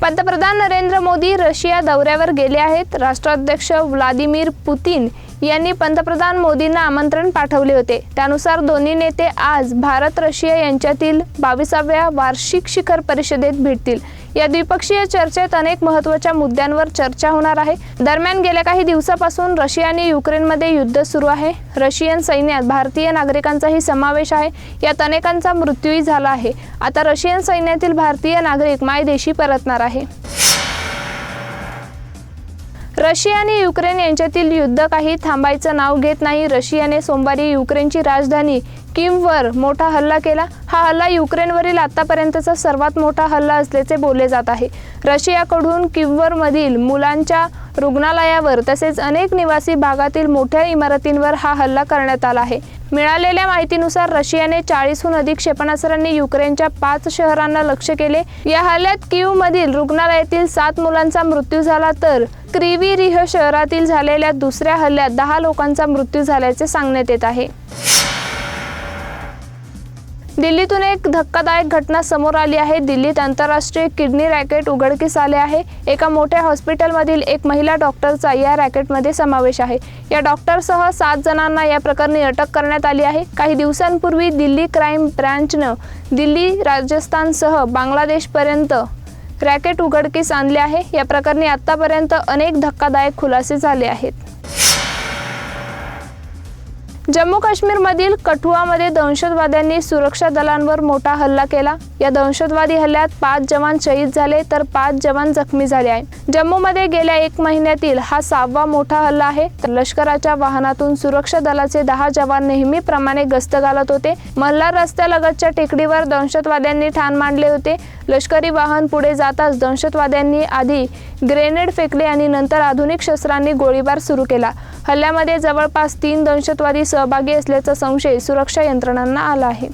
पंतप्रधान नरेंद्र मोदी रशिया दौऱ्यावर गेले आहेत. राष्ट्राध्यक्ष व्लादिमीर पुतीन यांनी पंतप्रधान मोदींना आमंत्रण पाठवले होते. त्यानुसार दोन्ही नेते आज भारत रशिया यांच्यातील बावीसाव्या वार्षिक शिखर परिषदेत भेटतील. या द्विपक्षीय चर्चेत अनेक महत्त्वाच्या मुद्द्यांवर चर्चा होणार आहे. दरम्यान गेल्या काही दिवसापासून रशिया आणि युक्रेनमध्ये युद्ध सुरू आहे. रशियन सैन्यात भारतीय नागरिकांचाही समावेश आहे. यात अनेकांचा मृत्यूही झाला आहे. आता रशियन सैन्यातील भारतीय नागरिक मायदेशी परतणार आहे. रशिया आणि युक्रेन यांच्यातील युद्ध काही थांबायचं नाव घेत नाही. रशियाने सोमवारी युक्रेनची राजधानी किमवर मोठा हल्ला केला. हा हल्ला युक्रेनवरील आतापर्यंतचा सर्वात मोठा हल्ला असल्याचे बोलले जात आहे. रशियाकडून किमवरमधील मुलांच्या रुग्णालयावर तसेच अनेक निवासी भागातील मोठ्या इमारतींवर हा हल्ला करण्यात आला आहे. मिळालेल्या माहितीनुसार रशियाने चाळीसहून अधिक क्षेपणास्त्रांनी युक्रेनच्या पाच शहरांना लक्ष केले. या हल्ल्यात किवमधील रुग्णालयातील सात मुलांचा मृत्यू झाला तर क्रिविरिह शहरातील झालेल्या दुसऱ्या हल्ल्यात दहा लोकांचा मृत्यू झाल्याचे सांगण्यात येत आहे. दिल्लीतून एक धक्कादायक घटना समोर आली आहे. दिल्लीत आंतरराष्ट्रीय किडनी रॅकेट उघडकीस आले आहे. एका मोठ्या हॉस्पिटलमधील एक महिला डॉक्टरचा या रॅकेटमध्ये समावेश आहे. या डॉक्टरसह सात जणांना या प्रकरणी अटक करण्यात आली आहे. काही दिवसांपूर्वी दिल्ली क्राईम ब्रँचनं दिल्ली राजस्थानसह बांगलादेशपर्यंत रॅकेट उघडकीस आणले आहे. या प्रकरणी आतापर्यंत अनेक धक्कादायक खुलासे झाले आहेत. जम्मू काश्मीरमधील कठुआमध्ये दहशतवाद्यांनी सुरक्षा दलांवर मोठा हल्ला केला. या दहशतवादी हल्ल्यात पाच जवान शहीद झाले तर पाच जवान जखमी झाले आहे जम्मूमध्ये गेल्या एक महिन्यातील हा सहावा मोठा हल्ला आहे. तर लष्कराच्या वाहनातून सुरक्षा दलाचे दहा जवान नेहमीप्रमाणे गस्त घालत होते. मल्हार रस्त्यालगतच्या टेकडीवर दहशतवाद्यांनी ठाण मांडले होते. लष्करी वाहन पुढे जाताच दहशतवाद्यांनी आधी ग्रेनेड फेकले आणि नंतर आधुनिक शस्त्रांनी गोळीबार सुरू केला. हल्ल्यामध्ये जवळपास तीन दहशतवादी सहभागी असल्याचा संशय सुरक्षा यंत्रणांना आला आहे.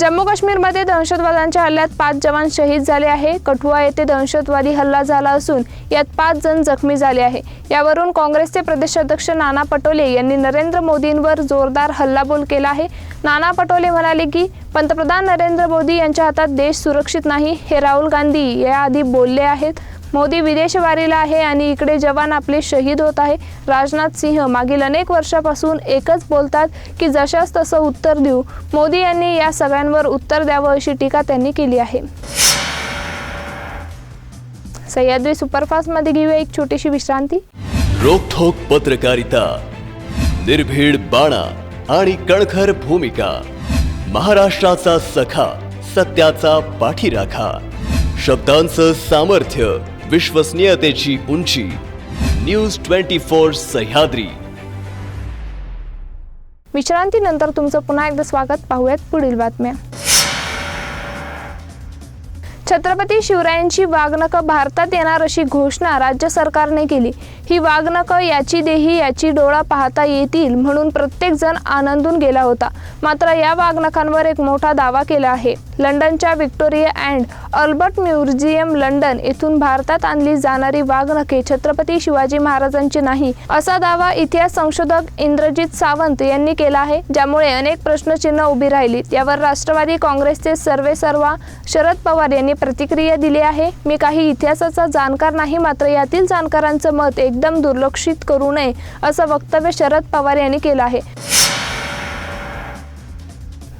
जम्मू काश्मीरमध्ये दहशतवाद्यांच्या हल्ल्यात पाच जवान शहीद झाले आहे. कठुआ येथे दहशतवादी हल्ला झाला असून यात पाच जण जखमी झाले आहे. यावरून काँग्रेसचे प्रदेशाध्यक्ष नाना पटोले यांनी नरेंद्र मोदींवर जोरदार हल्लाबोल केला आहे. नाना पटोले म्हणाले की पंतप्रधान नरेंद्र मोदी यांच्या हातात देश सुरक्षित नाही हे राहुल गांधी याआधी बोलले आहेत. मोदी विदेशवारीला आहे आणि इकडे जवान आपले शहीद होत आहे. राजनाथ सिंह मागील अनेक वर्षापासून एकच बोलतात की जशास तसं उत्तर देऊ. मोदी यांनी या सगळ्यांवर उत्तर द्यावं अशी टीका त्यांनी केली आहे. सह्याद्री सुपरफास्टमध्ये घेऊया एक छोटीशी विश्रांती. रोखोक पत्रकारिता निर्भीड बाणा आणि कणखर भूमिका. महाराष्ट्राचा सखा सत्याचा पाठीराखा. शब्दांचं सामर्थ्य विश्वसनीयतेची उंची. News twenty four Sahyadri. विश्रांतीनंतर तुमचं पुन्हा एकदा स्वागत. पाहूयात पुढील बातम्या. छत्रपती शिवरायांची वाघनकं भारतात येणार अशी घोषणा राज्य सरकारने केली. ही वाघनकं याची देही याची डोळा पाहता येतील म्हणून प्रत्येक जण आनंदून गेला होता. मात्र या वाघनखांवर एक मोठा दावा केला आहे. लंडनच्या Victoria and Albert museum London येथून भारतात आणली जाणारी वाघनखे छत्रपती शिवाजी महाराजांची नाही असा दावा इतिहास संशोधक इंद्रजित सावंत यांनी केला आहे ज्यामुळे अनेक प्रश्नचिन्ह उभी राहिली. यावर राष्ट्रवादी काँग्रेसचे सर्वे सर्वा शरद पवार यांनी प्रतिक्रिया दिली आहे. मी काही इतिहासाचा जाणकार नाही मात्र यातील जाणकारांचं मत एक एकदम दुर्लक्षित करू नये असं वक्तव्य शरद पवार यांनी केलं आहे.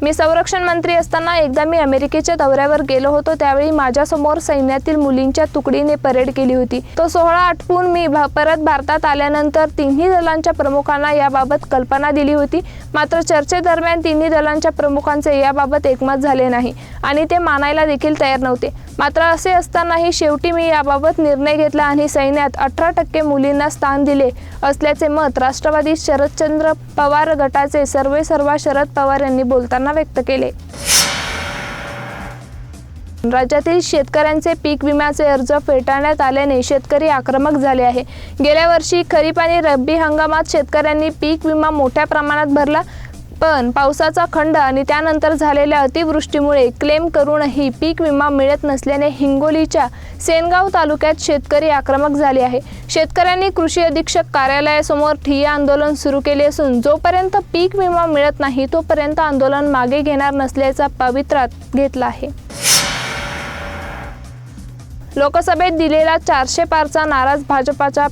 मी संरक्षण मंत्री असताना एकदा मी अमेरिकेच्या दौऱ्यावर गेलो होतो त्यावेळी माझ्यासमोर सैन्यातील मुलींच्या तुकडीने परेड केली होती. तो सोहळा आटपून मी भा- परत भारतात आल्यानंतर तिन्ही दलांच्या प्रमुखांना याबाबत कल्पना दिली होती. मात्र चर्चेदरम्यान तिन्ही दलांच्या प्रमुखांचे याबाबत एकमत झाले नाही आणि ते मानायला देखील तयार नव्हते. मात्र असे असतानाही शेवटी मी याबाबत निर्णय घेतला आणि सैन्यात अठरा टक्के मुलींना स्थान दिले असल्याचे मत राष्ट्रवादी शरदचंद्र पवार गटाचे सर्वे सर्वा शरद पवार यांनी बोलताना व्यक्त केले. राज्यातील शेतकऱ्यांचे पीक विम्याचे अर्ज फेटाळण्यात आल्याने शेतकरी आक्रमक झाले आहे. गेल्या वर्षी खरीप आणि रब्बी हंगामात शेतकऱ्यांनी पीक विमा मोठ्या प्रमाणात भरला. पण पावसाचा खंड आणि त्यानंतर झालेल्या अतिवृष्टीमुळे क्लेम करूनही पीक विमा मिळत नसल्याने हिंगोलीच्या सेनगाव तालुक्यात शेतकरी आक्रमक झाले आहे. शेतकऱ्यांनी कृषी अधीक्षक कार्यालयासमोर ठिय्या आंदोलन सुरू केले असून जोपर्यंत पीक विमा मिळत नाही तोपर्यंत आंदोलन मागे घेणार नसल्याचा पवित्रात घेतला आहे. लोकसभेत दिलेला चारशे पारचा नाराज भाजपाच्या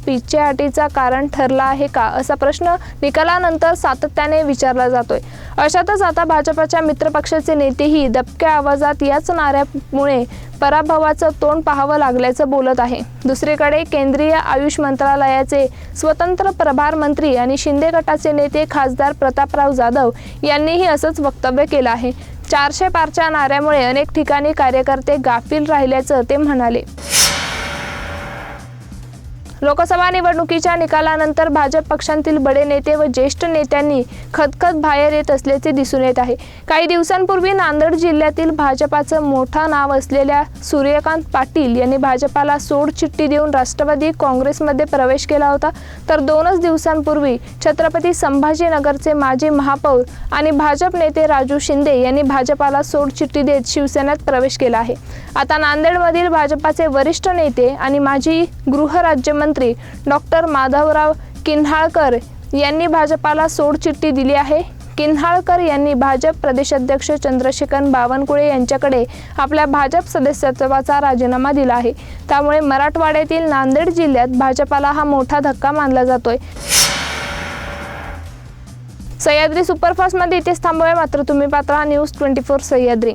अटीचा कारण ठरला आहे का? असा प्रश्न निकालानंतर सातत्याने विचारला जातोय. अशातच आता भाजपाच्या मित्रपक्षाचे नेतेही दबक्या आवाजात याच नाऱ्यामुळे पराभवाचं तोंड पाहावं लागल्याचं बोलत आहे. दुसरीकडे केंद्रीय आयुष मंत्रालयाचे स्वतंत्र प्रभार मंत्री आणि शिंदे गटाचे नेते खासदार प्रतापराव जाधव यांनीही असंच वक्तव्य केलं आहे. चारशे पारच्या नाऱ्यामुळे अनेक ठिकाणी कार्यकर्ते गाफील राहिल्याचं ते म्हणाले. लोकसभा निवडणुकीच्या निकालानंतर भाजप पक्षांतील बडे नेते व ज्येष्ठ नेत्यांनी खतखत बाहेर येत असल्याचे दिसून येत आहे. काही दिवसांपूर्वी नांदेड जिल्ह्यातील भाजपाचं मोठं नाव असलेल्या सूर्यकांत पाटील यांनी भाजपाला सोड चिठ्ठी देऊन राष्ट्रवादी काँग्रेसमध्ये प्रवेश केला होता. तर दोनच दिवसांपूर्वी छत्रपती संभाजीनगरचे माजी महापौर आणि भाजप नेते राजू शिंदे यांनी भाजपाला सोड चिठ्ठी देत शिवसेनेत प्रवेश केला आहे. आता नांदेडमधील भाजपाचे वरिष्ठ नेते आणि माजी गृहराज्यमंत्री डॉक्टर माधवराव किन्हाळकर यांनी भाजपाला सोडचिठ्ठी दिली आहे. किन्हाळकर यांनी भाजप प्रदेशाध्यक्ष चंद्रशेखर बावनकुळे यांच्याकडे आपल्या भाजप सदस्यत्वाचा राजीनामा दिला आहे. त्यामुळे मराठवाड्यातील नांदेड जिल्ह्यात भाजपाला हा मोठा धक्का मानला जातोय. सह्याद्री सुपरफास्टमध्ये इथेच थांबूया. मात्र तुम्ही पात्रा न्यूज ट्वेंटी फोर सह्याद्री.